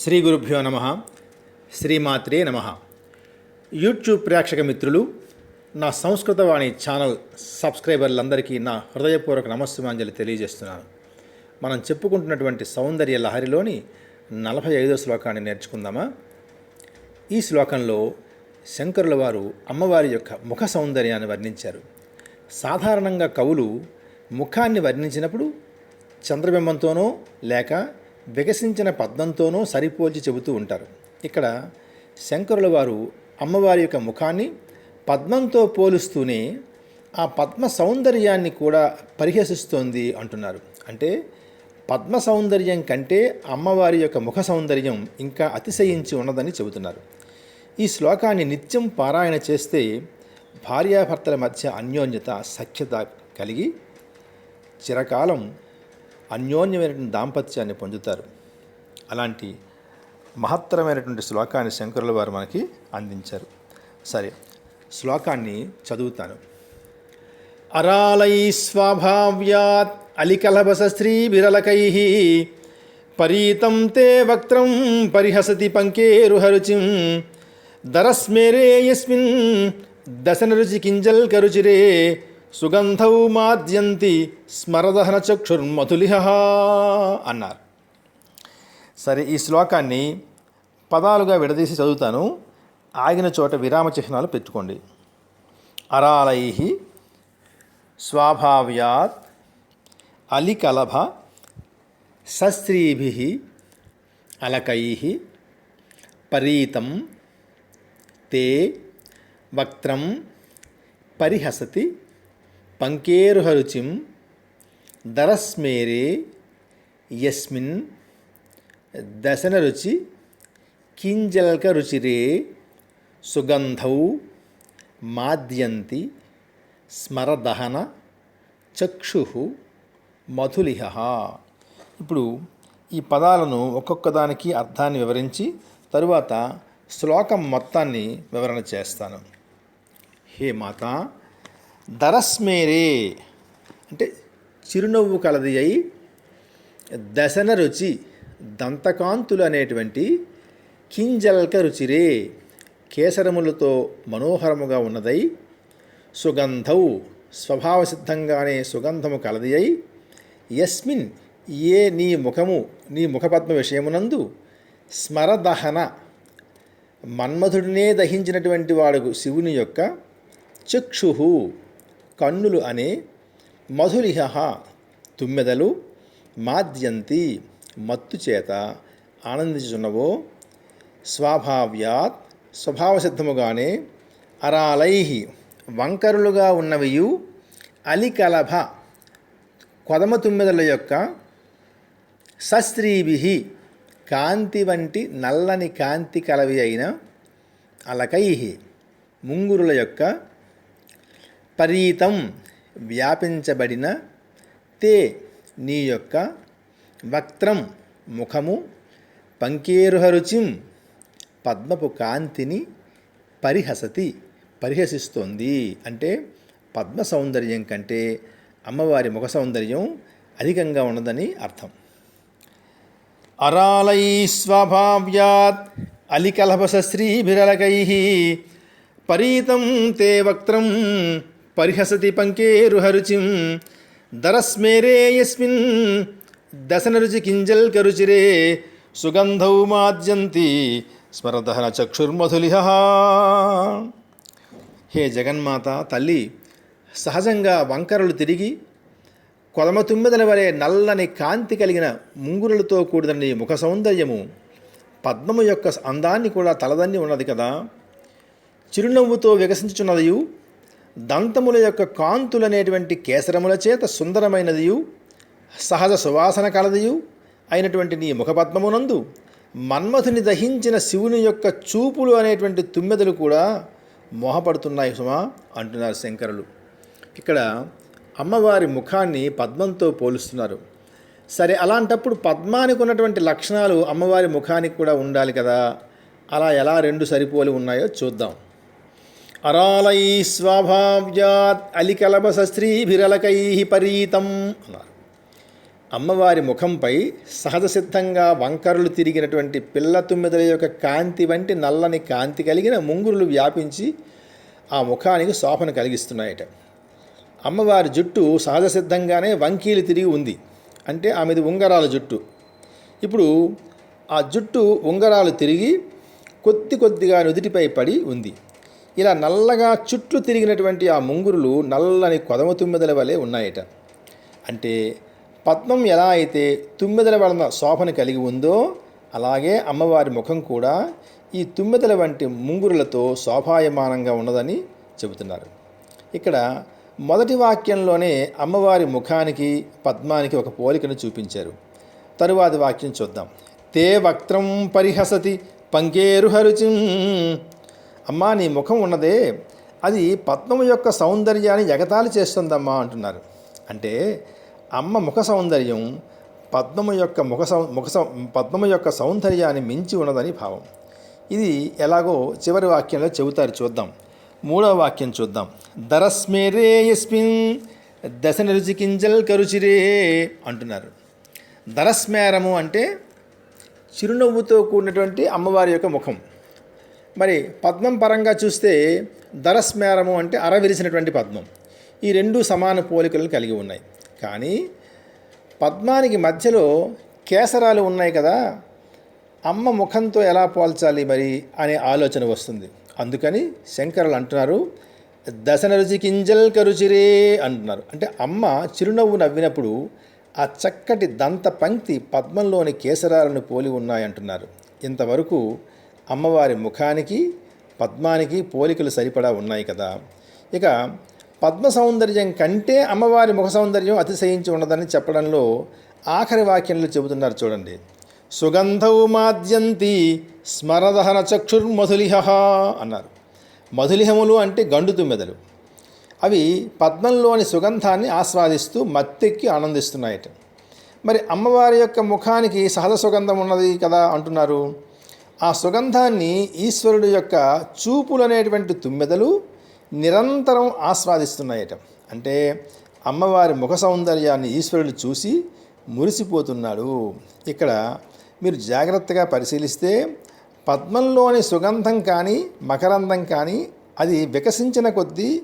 శ్రీ గురుభ్యో నమ. శ్రీమాత్రే నమ. యూట్యూబ్ ప్రేక్షక మిత్రులు నా సంస్కృతవాణి ఛానల్ సబ్స్క్రైబర్లందరికీ నా హృదయపూర్వక నమస్సుమాంజలి తెలియజేస్తున్నాను. మనం చెప్పుకుంటున్నటువంటి సౌందర్య లహరిలోని నలభై ఐదో శ్లోకాన్ని నేర్చుకుందామా? ఈ శ్లోకంలో శంకరుల వారు అమ్మవారి యొక్క ముఖ సౌందర్యాన్ని వర్ణించారు. సాధారణంగా కవులు ముఖాన్ని వర్ణించినప్పుడు చంద్రబింబంతోనో లేక వికసించిన పద్మంతోనూ సరిపోల్చి చెబుతూ ఉంటారు. ఇక్కడ శంకరుల వారు అమ్మవారి యొక్క ముఖాన్ని పద్మంతో పోలుస్తూనే ఆ పద్మ సౌందర్యాన్ని కూడా పరిహసిస్తోంది అంటున్నారు. అంటే పద్మ సౌందర్యం కంటే అమ్మవారి యొక్క ముఖ సౌందర్యం ఇంకా అతిశయించి ఉన్నదని చెబుతున్నారు. ఈ శ్లోకాన్ని నిత్యం పారాయణ చేస్తే భార్యాభర్తల మధ్య అన్యోన్యత సఖ్యత కలిగి చిరకాలం అన్యోన్యమైనటువంటి దాంపత్యాన్ని పొందుతారు. అలాంటి మహత్తరమైనటువంటి శ్లోకాన్ని శంకరుల వారు మనకి అందించారు. సరే శ్లోకాన్ని చదువుతాను. అరాలై స్వాభావ్యాత్ అలికలభస స్త్రీ విరలకై పరీతం తే వక్త్రం పరిహసతి పంకేరుహరుచిం దరస్మేరే యస్మిన్ దశనరుచి కింజల్ కరుచిరే సుగంధౌ మాద్యంతి స్మరదహన చక్షుర్మధులిహ అన్నారు. సరే ఈ శ్లోకాన్ని పదాలుగా విడదీసి చదువుతాను. ఆగిన చోట విరామ చిహ్నాలు పెట్టుకోండి. అరాలై స్వాభావ్యాత్ అలికలభ సస్త్రీభి అలకై పరీతం తే వక్త్రం పరిహసతి పంకేరుహరుచిం దరస్మేరే యస్మిన్ దశన రుచి కింజల్క రుచిరే సుగంధౌ మాద్యంతి స్మరదహన చక్షు మధులిహ. ఇప్పుడు ఈ పదాలను ఒక్కొక్కదానికి అర్థాన్ని వివరించి తరువాత శ్లోకం మొత్తాన్ని వివరణ చేస్తాను. హే మాతా దరస్మేరే. అంటే చిరునవ్వు కలది అయి దశన రుచి దంతకాంతులు అనేటువంటి కింజల్క రుచిరే. కేసరములతో మనోహరముగా ఉన్నదై సుగంధవు స్వభావసిద్ధంగానే సుగంధము కలది అయి యస్మిన్ ఏ నీ ముఖము నీ ముఖపద్మ విషయమునందు స్మరదహన మన్మధుడినే దహించినటువంటి వాడు శివుని యొక్క చక్షు కన్నులు అనే మధురిహ తుమ్మెదలు మాద్యంతి మత్తు చేత ఆనందించున్నవో స్వాభావ్యాత్ స్వభావసిద్ధముగానే అరాలై వంకరులుగా ఉన్నవియు అలికలభ కొదమ తుమ్మెదల యొక్క సస్త్రీభి కాంతి వంటి నల్లని కాంతి కలవి అయిన అలకై ముంగురుల యొక్క పరీతం వ్యాపించబడిన తే నీ యొక్క వక్త్రం ముఖము పంకేరుహరుచిం పద్మపు కాంతిని పరిహసతి పరిహసిస్తోంది. అంటే పద్మ సౌందర్యం కంటే అమ్మవారి ముఖ సౌందర్యం అధికంగా ఉన్నదని అర్థం. అరాలై స్వభావ్యాత్ అలికలభస శ్రీభిరలకై పరీతం తే వక్త్రం పరిహసతి పంకేరుహరుచిం దరస్మేరే యస్మిన్. దశనరుచి కింజల్కరుచిరే సుగంధౌ మాద్యంతి. స్మరదహన చక్షుర్మధులిహ. హే జగన్మాత తల్లి సహజంగా వంకరలు తిరిగి కొదమ తుమ్మెదల వలె నల్లని కాంతి కలిగిన ముంగురులతో కూడిన నీ ముఖ సౌందర్యము పద్మము యొక్క అందాన్ని కూడా తలదన్ని ఉన్నది కదా. చిరునవ్వుతో వికసించుచున్నదియు దంతముల యొక్క కాంతులనేటువంటి కేసరముల చేత సుందరమైనదియు సహజ సువాసన కలదియు అయినటువంటి నీ ముఖపద్మమునందు మన్మథుని దహించిన శివుని యొక్క చూపులు అనేటువంటి తుమ్మెదలు కూడా మోహపడుతున్నాయి సుమా అంటున్నారు శంకరులు. ఇక్కడ అమ్మవారి ముఖాన్ని పద్మంతో పోలుస్తున్నారు. సరే అలాంటప్పుడు పద్మానికి ఉన్నటువంటి లక్షణాలు అమ్మవారి ముఖానికి కూడా ఉండాలి కదా? అలా ఎలా రెండు సరిపోలి ఉన్నాయో చూద్దాం. అరాలై స్వాభావ్యాత్ అలికలభస స్త్రీభిరలకై పరీతం అన్నారు. అమ్మవారి ముఖంపై సహజ సిద్ధంగా వంకరలు తిరిగినటువంటి పిల్ల తుమ్మెదల యొక్క కాంతి వంటి నల్లని కాంతి కలిగిన ముంగురులు వ్యాపించి ఆ ముఖానికి శోభను కలిగిస్తున్నాయట. అమ్మవారి జుట్టు సహజ సిద్ధంగానే వంకీలు తిరిగి ఉంది. అంటే ఆమెది ఉంగరాల జుట్టు. ఇప్పుడు ఆ జుట్టు ఉంగరాలు తిరిగి కొద్ది కొద్దిగా నుదిటిపై పడి ఉంది. ఇలా నల్లగా చుట్లు తిరిగినటువంటి ఆ ముంగురులు నల్లని కొదమ తుమ్మెదల వలె ఉన్నాయట. అంటే పద్మం ఎలా అయితే తుమ్మెదల వలన శోభను కలిగి ఉందో అలాగే అమ్మవారి ముఖం కూడా ఈ తుమ్మెదల వంటి ముంగురులతో శోభాయమానంగా ఉన్నదని చెబుతున్నారు. ఇక్కడ మొదటి వాక్యంలోనే అమ్మవారి ముఖానికి పద్మానికి ఒక పోలికను చూపించారు. తరువాతి వాక్యం చూద్దాం. తే వక్త్రం పరిహసతి పంకేరుహరుచిం అమ్మా నీ ముఖం ఉన్నదే. అది పద్మము యొక్క సౌందర్యాన్ని ఎగతాళి చేస్తుందమ్మా అంటున్నారు. అంటే అమ్మ ముఖ సౌందర్యం పద్మము యొక్క ముఖ సౌ ముఖ సౌ పద్మము యొక్క సౌందర్యాన్ని మించి ఉన్నదని భావం. ఇది ఎలాగో చివరి వాక్యంలో చెబుతారు చూద్దాం. మూడవ వాక్యం చూద్దాం. దరస్మేరే యస్మిన్ దశ నిరుచికింజల్ కరుచిరే అంటున్నారు. దరస్మేరము అంటే చిరునవ్వుతో కూడినటువంటి అమ్మవారి యొక్క ముఖం. మరి పద్మం పరంగా చూస్తే దరస్మేరము అంటే అరవిరిసినటువంటి పద్మం. ఈ రెండు సమాన పోలికలను కలిగి ఉన్నాయి. కానీ పద్మానికి మధ్యలో కేసరాలు ఉన్నాయి కదా అమ్మ ముఖంతో ఎలా పోల్చాలి మరి అనే ఆలోచన వస్తుంది. అందుకని శంకరులు అంటున్నారు దశన రుచి కింజల్ కరుచిరే అంటున్నారు. అంటే అమ్మ చిరునవ్వు నవ్వినప్పుడు ఆ చక్కటి దంత పంక్తి పద్మంలోని కేసరాలను పోలి ఉన్నాయంటున్నారు ఇంతవరకు అమ్మవారి ముఖానికి పద్మానికి పోలికలు సరిపడా ఉన్నాయి కదా. ఇక పద్మ సౌందర్యం కంటే అమ్మవారి ముఖ సౌందర్యం అతిశయించి ఉండదని చెప్పడంలో ఆఖరి వాక్యంలో చెబుతున్నారు చూడండి. సుగంధౌ మాద్యంతి స్మరదహన చక్షుర్మధులిహ అన్నారు. మధులిహములు అంటే గండు తుమ్మెదలు అవి పద్మంలోని సుగంధాన్ని ఆస్వాదిస్తూ మత్తెక్కి ఆనందిస్తున్నాయట. మరి అమ్మవారి యొక్క ముఖానికి సహజ సుగంధం ఉన్నది కదా అంటున్నారు. ఆ సుగంధాన్ని ఈశ్వరుడు యొక్క చూపులు అనేటువంటి తుమ్మెదలు నిరంతరం ఆస్వాదిస్తున్నాయట. అంటే అమ్మవారి ముఖ సౌందర్యాన్ని ఈశ్వరుడు చూసి మురిసిపోతున్నాడు. ఇక్కడ మీరు జాగ్రత్తగా పరిశీలిస్తే పద్మంలోని సుగంధం కానీ మకరందం కానీ అది వికసించిన కొద్దీ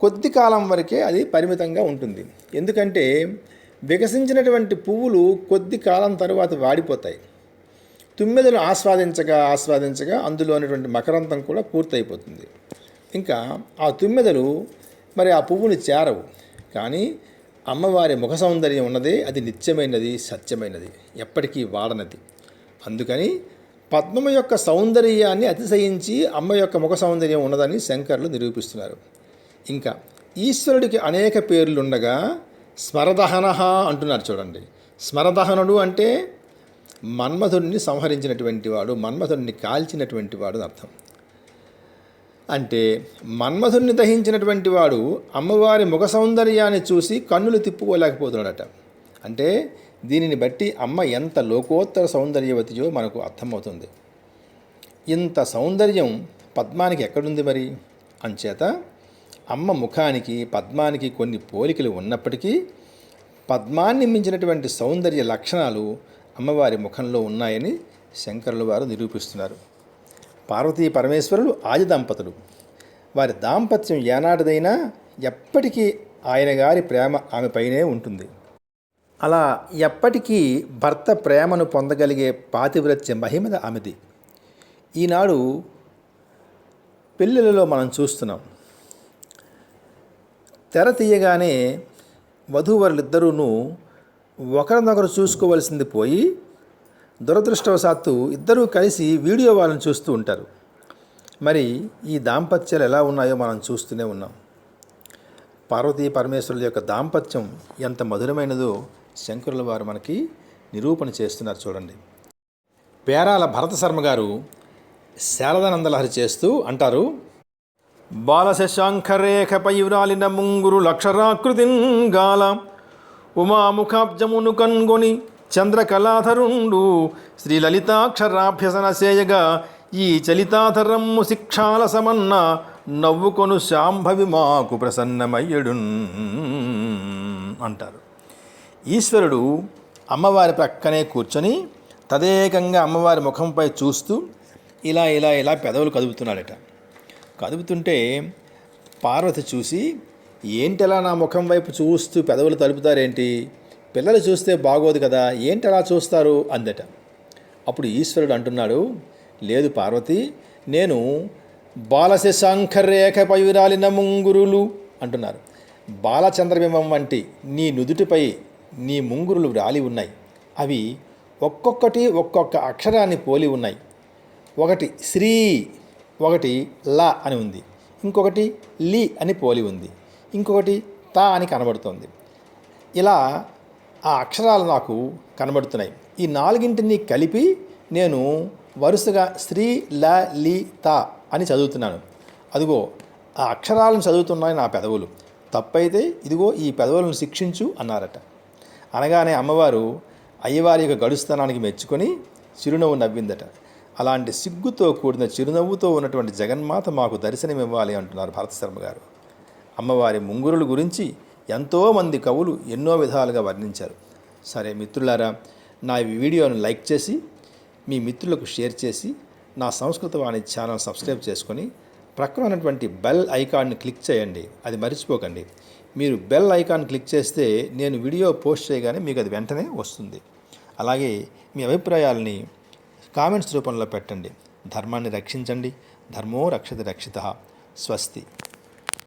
కొద్ది కాలం వరకే అది పరిమితంగా ఉంటుంది. ఎందుకంటే వికసించినటువంటి పువ్వులు కొద్ది కాలం తరువాత వాడిపోతాయి. తుమ్మెదలు ఆస్వాదించగా ఆస్వాదించగా అందులోనేటువంటి మకరంతం కూడా పూర్తయిపోతుంది. ఇంకా ఆ తుమ్మెదలు మరి ఆ పువ్వుని చేరవు. కానీ అమ్మవారి ముఖ సౌందర్యం ఉన్నదే అది నిత్యమైనది సత్యమైనది ఎప్పటికీ వాడనది. అందుకని పద్మము యొక్క సౌందర్యాన్ని అతిశయించి అమ్మ యొక్క ముఖ సౌందర్యం ఉన్నదని శంకర్లు నిరూపిస్తున్నారు. ఇంకా ఈశ్వరుడికి అనేక పేర్లుండగా స్మరదహన అంటున్నారు చూడండి. స్మరదహనుడు అంటే మన్మధుడిని సంహరించినటువంటి వాడు మన్మధుడిని కాల్చినటువంటి వాడు అర్థం. అంటే మన్మధుడిని దహించినటువంటి వాడు అమ్మవారి ముఖ సౌందర్యాన్ని చూసి కన్నులు తిప్పుకోలేకపోతున్నాడట. అంటే దీనిని బట్టి అమ్మ ఎంత లోకోత్తర సౌందర్యవతియో మనకు అర్థమవుతుంది. ఇంత సౌందర్యం పద్మానికి ఎక్కడుంది మరి? అంచేత అమ్మ ముఖానికి పద్మానికి కొన్ని పోలికలు ఉన్నప్పటికీ పద్మాన్ని మించినటువంటి సౌందర్య లక్షణాలు అమ్మవారి ముఖంలో ఉన్నాయని శంకరులు వారు నిరూపిస్తున్నారు. పార్వతీ పరమేశ్వరులు ఆది దంపతులు. వారి దాంపత్యం ఏనాటిదైనా ఎప్పటికీ ఆయన గారి ప్రేమ ఆమెపైనే ఉంటుంది. అలా ఎప్పటికీ భర్త ప్రేమను పొందగలిగే పాతివ్రత్య మహిమద ఆమెది. ఈనాడు పెళ్ళిళ్ళలో మనం చూస్తున్నాం. తెర తీయగానే వధూవరులిద్దరూనూ ఒకరినొకరు చూసుకోవలసింది పోయి దురదృష్టవశాత్తు ఇద్దరూ కలిసి వీడియో వాళ్ళని చూస్తూ ఉంటారు. మరి ఈ దాంపత్యాలు ఎలా ఉన్నాయో మనం చూస్తూనే ఉన్నాం. పార్వతీ పరమేశ్వరుల యొక్క దాంపత్యం ఎంత మధురమైనదో శంకరుల వారు మనకి నిరూపణ చేస్తున్నారు చూడండి. పేరాల భరత శర్మ గారు శారదానందలహరి చేస్తూ అంటారు బాలశశాంఖరేఖపై వ్రాలిన ముంగురు లక్షరాకృతింగాల ఉమాముఖాబ్జమును కన్గొని చంద్రకళాధరుండు శ్రీ లలితాక్షరాభ్యసన చేయగా ఈ చలితాధరమ్ము శిక్షాల సమన్న నవ్వుకొను శాంభవి మాకు ప్రసన్నమయ్యడు అంటారు. ఈశ్వరుడు అమ్మవారి ప్రక్కనే కూర్చొని తదేకంగా అమ్మవారి ముఖంపై చూస్తూ ఇలా ఇలా ఇలా పెదవులు కదుపుతున్నాడట. కదుపుతుంటే పార్వతి చూసి ఏంటలా నా ముఖం వైపు చూస్తూ పెదవులు తలుపుతారేంటి? పిల్లలు చూస్తే బాగోదు కదా ఏంటి అలా చూస్తారు? అందట. అప్పుడు ఈశ్వరుడు అంటున్నాడు లేదు పార్వతి నేను బాలశశాంకరేఖ పయురాలిన ముంగురులు అంటున్నారు. బాలచంద్రబింబం వంటి నీ నుదుటిపై నీ ముంగురులు రాలి ఉన్నాయి. అవి ఒక్కొక్కటి ఒక్కొక్క అక్షరాన్ని పోలి ఉన్నాయి. ఒకటి శ్రీ ఒకటి ల అని ఉంది. ఇంకొకటి లి అని పోలి ఉంది. ఇంకొకటి తా అని కనబడుతోంది. ఇలా ఆ అక్షరాలు నాకు కనబడుతున్నాయి. ఈ నాలుగింటిని కలిపి నేను వరుసగా శ్రీ ల లి తా అని చదువుతున్నాను. అదిగో ఆ అక్షరాలను చదువుతున్నాయి నా పెదవులు. తప్పైతే ఇదిగో ఈ పెదవులను శిక్షించు అన్నారట. అనగానే అమ్మవారు అయ్యవారి యొక్క గడుస్తనానికి మెచ్చుకొని చిరునవ్వు నవ్విందట. అలాంటి సిగ్గుతో కూడిన చిరునవ్వుతో ఉన్నటువంటి జగన్మాత మాకు దర్శనమివ్వాలి అంటున్నారు భరత శర్మ గారు. అమ్మవారి ముంగురుల గురించి ఎంతోమంది కవులు ఎన్నో విధాలుగా వర్ణించారు. సరే మిత్రులారా నా ఈ వీడియోను లైక్ చేసి మీ మిత్రులకు షేర్ చేసి నా సంస్కృత వాణి ఛానల్ సబ్స్క్రైబ్ చేసుకొని ప్రక్కన ఉన్నటువంటి బెల్ ఐకాన్ని క్లిక్ చేయండి. అది మర్చిపోకండి. మీరు బెల్ ఐకాన్ క్లిక్ చేస్తే నేను వీడియో పోస్ట్ చేయగానే మీకు అది వెంటనే వస్తుంది. అలాగే మీ అభిప్రాయాలని కామెంట్స్ రూపంలో పెట్టండి. ధర్మాన్ని రక్షించండి. ధర్మో రక్షతి రక్షిత. స్వస్తి.